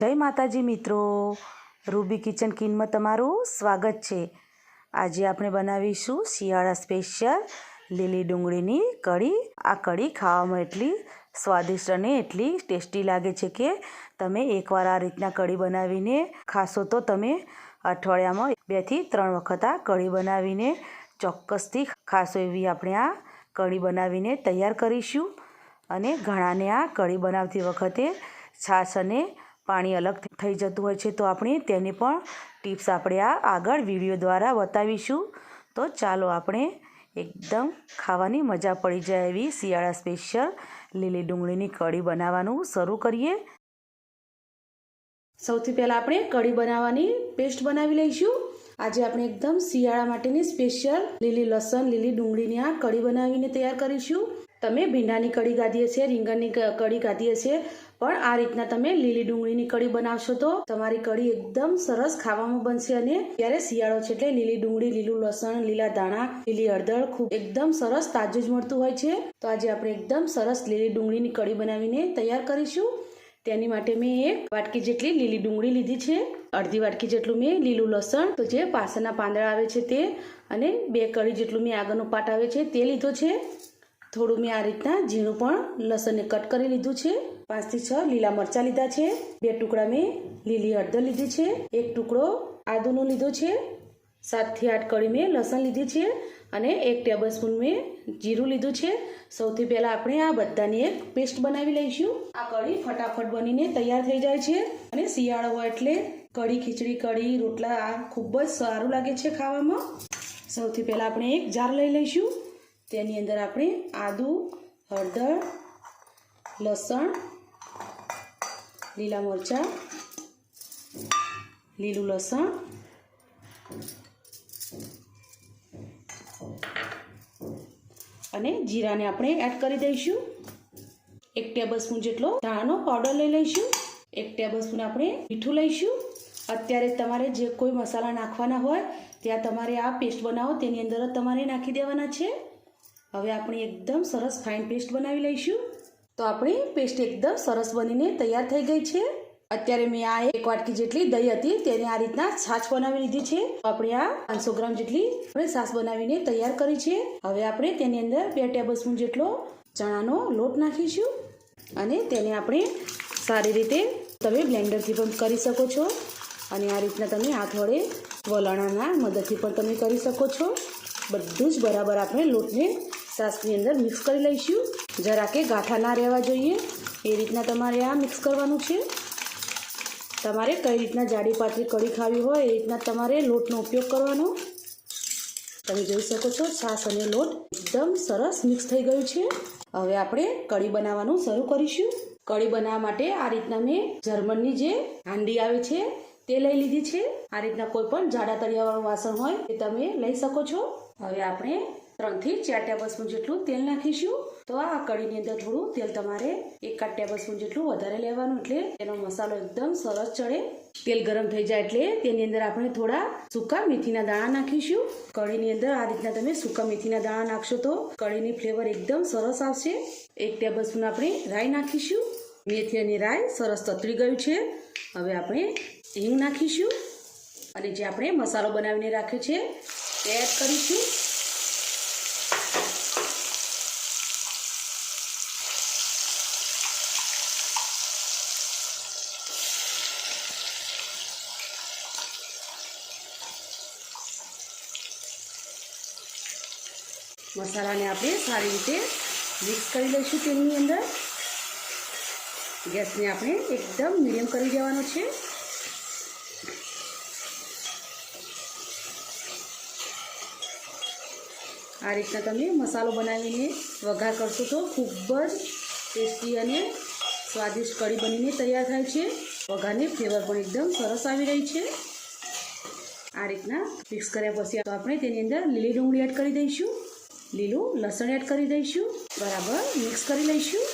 જય માતાજી મિત્રો. રૂબી કિચન કિનમાં તમારું સ્વાગત છે. આજે આપણે બનાવીશું શિયાળા સ્પેશિયલ લીલી ડુંગળીની કઢી. આ કઢી ખાવામાં એટલી સ્વાદિષ્ટ અને એટલી ટેસ્ટી લાગે છે કે તમે એકવાર આ રીતના કઢી બનાવીને ખાશો તો તમે અઠવાડિયામાં બેથી ત્રણ વખત આ કઢી બનાવીને ચોક્કસથી ખાશો એવી આપણે આ કઢી બનાવીને તૈયાર કરીશું. અને ઘણાને આ કઢી બનાવતી વખતે છાશ અને પાણી અલગ થઈ જતું હોય છે તો આપણે તેની પણ ટિપ્સ આપણે આ આગળ વીડિયો દ્વારા બતાવીશું. તો ચાલો આપણે એકદમ ખાવાની મજા પડી જાય એવી શિયાળા સ્પેશિયલ લીલી ડુંગળીની કઢી બનાવવાનું શરૂ કરીએ. સૌથી પહેલાં આપણે કઢી બનાવવાની પેસ્ટ બનાવી લઈશું. આજે આપણે એકદમ શિયાળા માટેની સ્પેશિયલ લીલી લસણ લીલી ડુંગળીની આ કઢી બનાવીને તૈયાર કરીશું. તમે ભીંડાની કઢી ગાધી હશે રીંગણની કઢી ગાધી હશે પણ આ રીતના તમે લીલી ડુંગળીની કઢી બનાવશો તો તમારી કઢી એકદમ સરસ ખાવામાં બનશે અને ત્યારે શિયાળો છે એટલે લીલી ડુંગળી, લીલું લસણ, લીલા ધાણા, લીલી હળદર ખૂબ એકદમ સરસ તાજું જ મળતું હોય છે. તો આજે આપણે એકદમ સરસ લીલી ડુંગળીની કઢી બનાવીને તૈયાર કરીશું. તેની માટે મેં એક વાટકી જેટલી લીલી ડુંગળી લીધી છે. અડધી વાટકી જેટલું મેં લીલું લસણ, તો જે પાછળના પાંદડા આવે છે તે, અને બે કઢી જેટલું મેં આગળનો પાટ આવે છે તે લીધો છે. થોડું મેં આ રીતના ઝીણું પણ લસણને કટ કરી લીધું છે. પાંચથી છ લીલા મરચાં લીધા છે. બે ટુકડા મેં લીલી હળદર લીધી છે. એક ટુકડો આદુનો લીધો છે. સાતથી આઠ કળી મેં લસણ લીધી છે અને એક ટેબલ સ્પૂન મેં જીરું લીધું છે. સૌથી પહેલાં આપણે આ બધાની એક પેસ્ટ બનાવી લઈશું. આ કઢી ફટાફટ બનીને તૈયાર થઈ જાય છે અને શિયાળો હોય એટલે કઢી, ખીચડી, કઢી, રોટલા આ ખૂબ જ સારું લાગે છે ખાવામાં. સૌથી પહેલાં આપણે એક જાર લઈ લઈશું. તેની અંદર આપણે આદુ, હળદર, લસણ, લીલા મરચાં, લીલું લસણ, અને જીરાને આપણે એડ કરી દઈશું. એક ટેબલ સ્પૂન જેટલો ધાણાનો પાવડર લઈ લઈશું. એક ટેબલ સ્પૂન આપણે મીઠું લઈશું. અત્યારે તમારે જે કોઈ મસાલા નાખવાના હોય, ત્યાં તમારે આ પેસ્ટ બનાવો. તેની અંદર જ તમારે નાખી દેવાના છે. હવે આપણે એકદમ સરસ ફાઇન પેસ્ટ બનાવી લઈશું. તો આપણી પેસ્ટ એકદમ સરસ બનીને તૈયાર થઈ ગઈ છે. અત્યારે મેં આ એક વાટકી જેટલી દહીં હતી તેને આ રીતના છાશ બનાવી લીધી છે. આપણે આ પાંચસો ગ્રામ જેટલી આપણે છાશ બનાવીને તૈયાર કરી છે. હવે આપણે તેની અંદર બે ટેબલ સ્પૂન જેટલો ચણાનો લોટ નાખીશું અને તેને આપણે સારી રીતે તમે બ્લેન્ડરથી પણ કરી શકો છો. અને આ રીતના તમે હાથ વડે વલણાના મદદથી પણ તમે કરી શકો છો. બધું જ બરાબર આપણે લોટને સાસની અંદર મિક્સ કરી લઈશું. જરા કે ગાંઠા ના રહેવા જોઈએ. એ રીતના તમારે આ મિક્સ કરવાનું છે. તમારે કઈ રીતના જાડી પાતળી કઢી ખાવી હોય એ રીતના તમારે લોટનો ઉપયોગ કરવાનો. તમે જોઈ શકો છો છાસ અને લોટ એકદમ સરસ મિક્સ થઈ ગયું છે. હવે આપણે કઢી બનાવવાનું શરૂ કરીશું. કઢી બનાવવા માટે આ રીતના મેં જર્મનની જે હાંડી આવે છે, તે લઈ લીધી છે. આ રીતના કોઈ પણ જાડા તળિયાવાળું વાસણ હોય તે તમે લઈ શકો છો. હવે આપણે ત્રણથી ચાર ટેબલ સ્પૂન જેટલું તેલ નાખીશું. તો આ કઢીની અંદર થોડું તેલ તમારે એકાદ ટેબલ સ્પૂન જેટલું વધારે લેવાનું એટલે તેનો મસાલો એકદમ સરસ ચડે. તેલ ગરમ થઈ જાય એટલે તેની અંદર આપણે થોડા સૂકા મેથીના દાણા નાખીશું. કઢીની અંદર આ રીતના તમે સૂકા મેથીના દાણા નાખશો તો કઢીની ફ્લેવર એકદમ સરસ આવશે. એક ટેબલ સ્પૂન આપણે રાઈ નાખીશું. મેથી અને રાઈ સરસ તતરી ગયું છે. હવે આપણે હિંગ નાખીશું. અને જે આપણે મસાલો બનાવીને રાખ્યો છે એડ કરીશું. મસાલાને આપણે સારી રીતે મિક્સ કરી લઈશું તેની અંદર. ગેસને આપણે એકદમ મીડિયમ કરી દેવાનો છે. આ રીતના તમે મસાલો બનાવીને વઘાર કરશો તો ખૂબ જ ટેસ્ટી અને સ્વાદિષ્ટ કઢી બનીને તૈયાર થાય છે. વઘારની ફ્લેવર પણ એકદમ સરસ આવી રહી છે. આ રીતના મિક્સ કર્યા પછી આપણે તેની અંદર લીલી ડુંગળી એડ કરી દઈશું. લીલું લસણ એડ કરી દઈશું. બરાબર, મિક્સ કરી લઈશું.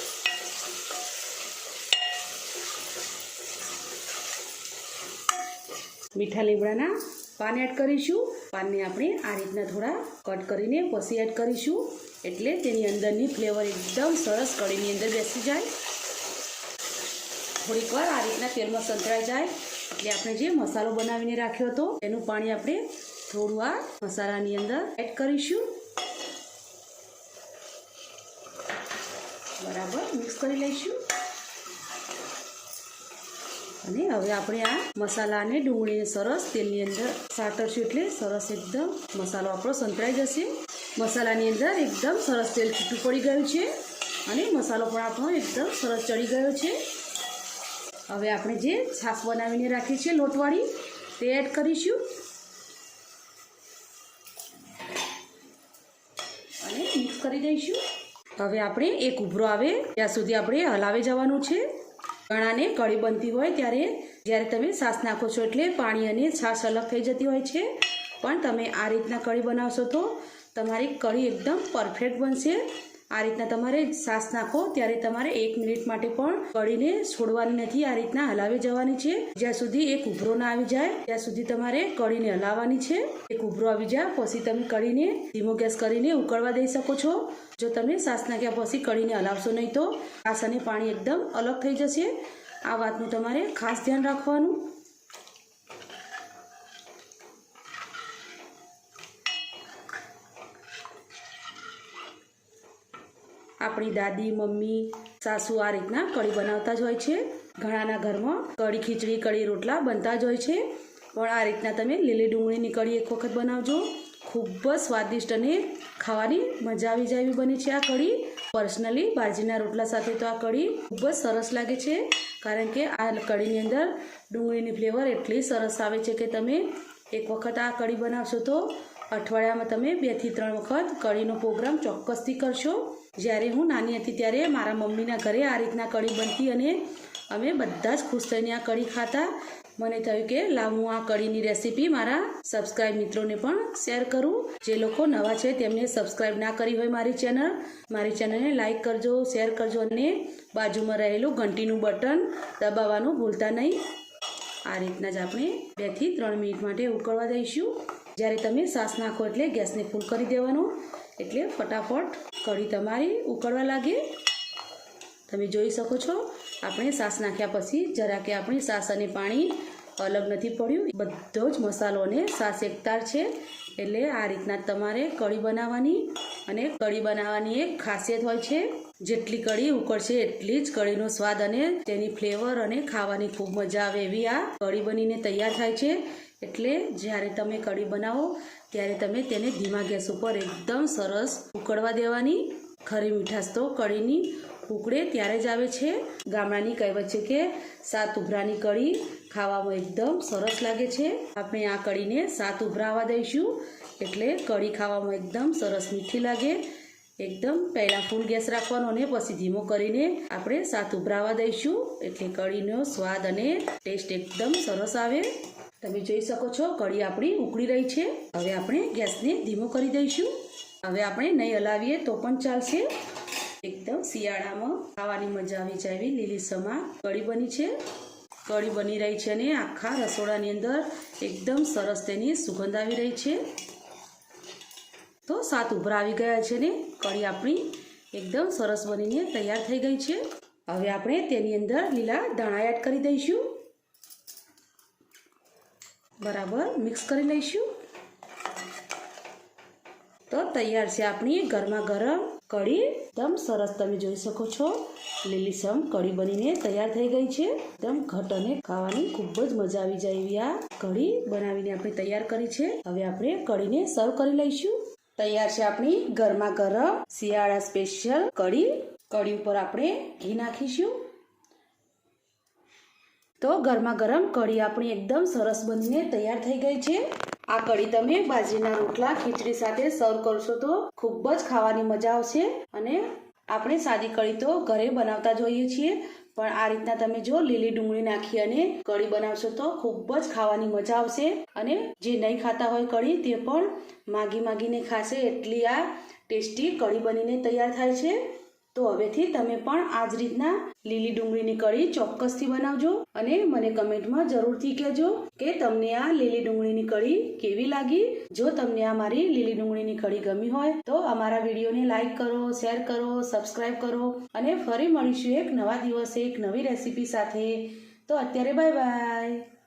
મીઠા લીમડાના પાન એડ કરીશું. પાનને આપણે આ રીતના થોડા કટ કરીને પછી એડ કરીશું. એટલે તેની અંદરની ફ્લેવર એકદમ સરસ કઢીની અંદર બેસી જાય. થોડીક વાર આ રીતના તેલમાં સંતળાઈ જાય. એટલે આપણે જે મસાલો બનાવીને રાખ્યો હતો એનું પાણી આપણે થોડું આ મસાલાની અંદર એડ કરીશું. બરાબર મિક્સ કરી લઈશું. અને હવે આપણે આ મસાલાને ડુંગળીને સરસ તેલની અંદર સાતરશું એટલે સરસ એકદમ મસાલો આપણો સંતરાઈ જશે. મસાલાની અંદર એકદમ સરસ તેલ છૂટું પડી ગયું છે અને મસાલો પણ આપણો એકદમ સરસ ચડી ગયો છે. હવે આપણે જે છાશ બનાવીને રાખી છે લોટવાળી તે એડ કરીશું. અને મિક્સ કરી દઈશું. હવે આપણે એક ઉભરો આવે, ત્યાં સુધી આપણે હલાવે જવાનું છે. ઘણાને કઢી બનતી હોય ત્યારે જ્યારે તમે છાશ નાખો છો એટલે પાણી અને છાશ અલગ થઈ જતી હોય છે. પણ તમે આ રીતના કઢી બનાવશો તો તમારી કઢી એકદમ પરફેક્ટ બનશે. આ રીતના તમારે સાસ નાખો, ત્યારે તમારે એક મિનિટ માટે પણ કળીને છોડવાની નથી. આ રીતના હલાવી જવાની છે. જ્યાં સુધી એક ઉભરો ના આવી જાય, ત્યાં સુધી તમારે કઢીને હલાવવાની છે. એક ઉભરો આવી જાય પછી તમે કઢીને ધીમો ગેસ કરીને ઉકળવા દઈ શકો છો. જો તમે સાસ નાખ્યા પછી કઢીને હલાવશો નહીં તો સાસ અને પાણી એકદમ અલગ થઈ જશે. આ વાતનું તમારે ખાસ ધ્યાન રાખવાનું. આપણી દાદી, મમ્મી, સાસુ આ રીતના કઢી બનાવતા જ હોય છે. ઘણાના ઘરમાં કઢી, ખીચડી, કઢી, રોટલા બનતા જ હોય છે. પણ આ રીતના તમે લીલી ડુંગળીની કઢી એક વખત બનાવજો. ખૂબ જ સ્વાદિષ્ટ અને ખાવાની મજા આવી જાય એવી બની છે આ કઢી. પર્સનલી બાજરીના રોટલા સાથે તો આ કઢી ખૂબ જ સરસ લાગે છે. કારણ કે આ કઢીની અંદર ડુંગળીની ફ્લેવર એટલી સરસ આવે છે કે તમે એક વખત આ કઢી બનાવશો તો અઠવાડિયામાં તમે બેથી ત્રણ વખત કઢીનો પ્રોગ્રામ ચોક્કસથી કરશો. જ્યારે હું નાની હતી ત્યારે મારા મમ્મીના ઘરે આ રીતના કઢી બનતી અને અમે બધા જ ખુશ થઈને આ કઢી ખાતા. મને થયું કે લાવ હું આ કઢીની રેસીપી મારા સબસ્ક્રાઈબ મિત્રોને પણ શેર કરું. જે લોકો નવા છે તેમને સબસ્ક્રાઈબ ના કરી હોય મારી ચેનલ મારી ચેનલને લાઈક કરજો શેર કરજો અને બાજુમાં રહેલું ઘંટીનું બટન દબાવવાનું ભૂલતા નહીં. આ રીતના જ આપણે બેથી ત્રણ મિનિટ માટે ઉકળવા દઈશું. જ્યારે તમે સાસ નાખો એટલે ગેસને ફૂલ કરી દેવાનો. એટલે ફટાફટ કઢી તમારી ઉકળવા લાગે. તમે જોઈ શકો છો, આપણે સાસ નાખ્યા પછી જરા કે આપણી સાસ અને પાણી અલગ નથી પડ્યું. બધો જ મસાલો અને સાસ એકતાર છે, એટલે આ રીતના તમારે કઢી બનાવવાની અને કઢી બનાવવાની એક ખાસિયત હોય છે. જેટલી કઢી ઉકળશે એટલી જ કઢીનો સ્વાદ અને તેની ફ્લેવર અને ખાવાની ખૂબ મજા આવે એવી આ કઢી બનીને તૈયાર થાય છે. એટલે જ્યારે તમે કઢી બનાવો, ત્યારે તમે તેને ધીમા ગેસ ઉપર એકદમ સરસ ઉકળવા દેવાની. ખરી મીઠાશ તો કઢીની ઉકળે ત્યારે જ આવે છે. ગામડાની કહેવત છે કે, સાત ઉભરાની કઢી ખાવામાં એકદમ સરસ લાગે છે. આપણે આ કઢીને સાત ઉભરાવા દઈશું. એટલે કઢી ખાવામાં એકદમ સરસ મીઠી લાગે. એકદમ પહેલાં ફૂલ ગેસ રાખવાનો અને પછી ધીમો કરીને આપણે સાત ઉભરાવા દઈશું. એટલે કઢીનો સ્વાદ અને ટેસ્ટ એકદમ સરસ આવે. તમે જોઈ શકો છો, કઢી આપણી ઉકળી રહી છે. હવે આપણે ગેસને ધીમો કરી દઈશું. હવે આપણે નહીં હલાવીએ તો પણ ચાલશે. એકદમ શિયાળામાં ખાવાની મજા આવી જાય એવી લીલી સમા કઢી બની છે. કઢી બની રહી છે અને આખા રસોડાની અંદર એકદમ સરસ તેની સુગંધ આવી રહી છે. તો સાત ઉભરા આવી ગયા છે ને. કઢી આપણી એકદમ સરસ બનીને તૈયાર થઈ ગઈ છે. હવે આપણે તેની અંદર લીલા ધાણા એડ કરી દઈશું. બરાબર મિક્સ કરી લઈશું. તો તૈયાર છે આપણી ગરમા ગરમ કઢી. એકદમ સરસ તમે જોઈ શકો છો. લીલીસમ કઢી બનીને તૈયાર થઈ ગઈ છે. એકદમ ઘટ અને ખાવાની ખૂબ જ મજા આવી જાય એવી આ કઢી બનાવીને આપણે તૈયાર કરી છે. હવે આપણે કઢીને સર્વ કરી લઈશું. તૈયાર છે આપણી ગરમા ગરમ શિયાળા સ્પેશિયલ કઢી. કઢી ઉપર આપણે ઘી નાખીશું. તો ગરમા ગરમ કઢી આપણી એકદમ સરસ બનીને તૈયાર થઈ ગઈ છે. આ કઢી તમે બાજરીના રોટલા, ખીચડી સાથે સર્વ કરશો તો ખૂબ જ ખાવાની મજા આવશે. અને આપણે સાદી કઢી તો ઘરે બનાવતા જોઈએ છીએ. પણ આ રીતના તમે જો લીલી ડુંગળી નાખી અને કઢી બનાવશો તો ખૂબ જ ખાવાની મજા આવશે. અને જે નહીં ખાતા હોય કઢી, તે પણ માગી માગીને ખાશે. એટલી આ ટેસ્ટી કઢી બનીને તૈયાર થાય છે. તો હવેથી તમે પણ આ જ રીતના લીલી ડુંગળીની કઢી ચોક્કસથી બનાવજો અને મને કમેન્ટમાં જરૂરથી કહેજો કે તમને આ લીલી ડુંગળીની કઢી કેવી લાગી? જો તમને આ મારી લીલી ડુંગળીની કઢી ગમી હોય તો અમારા વિડીયોને લાઇક કરો, શેર કરો સબસ્ક્રાઈબ કરો અને ફરી મળીશું એક નવા દિવસે એક નવી રેસીપી સાથે. તો અત્યારે બાય બાય.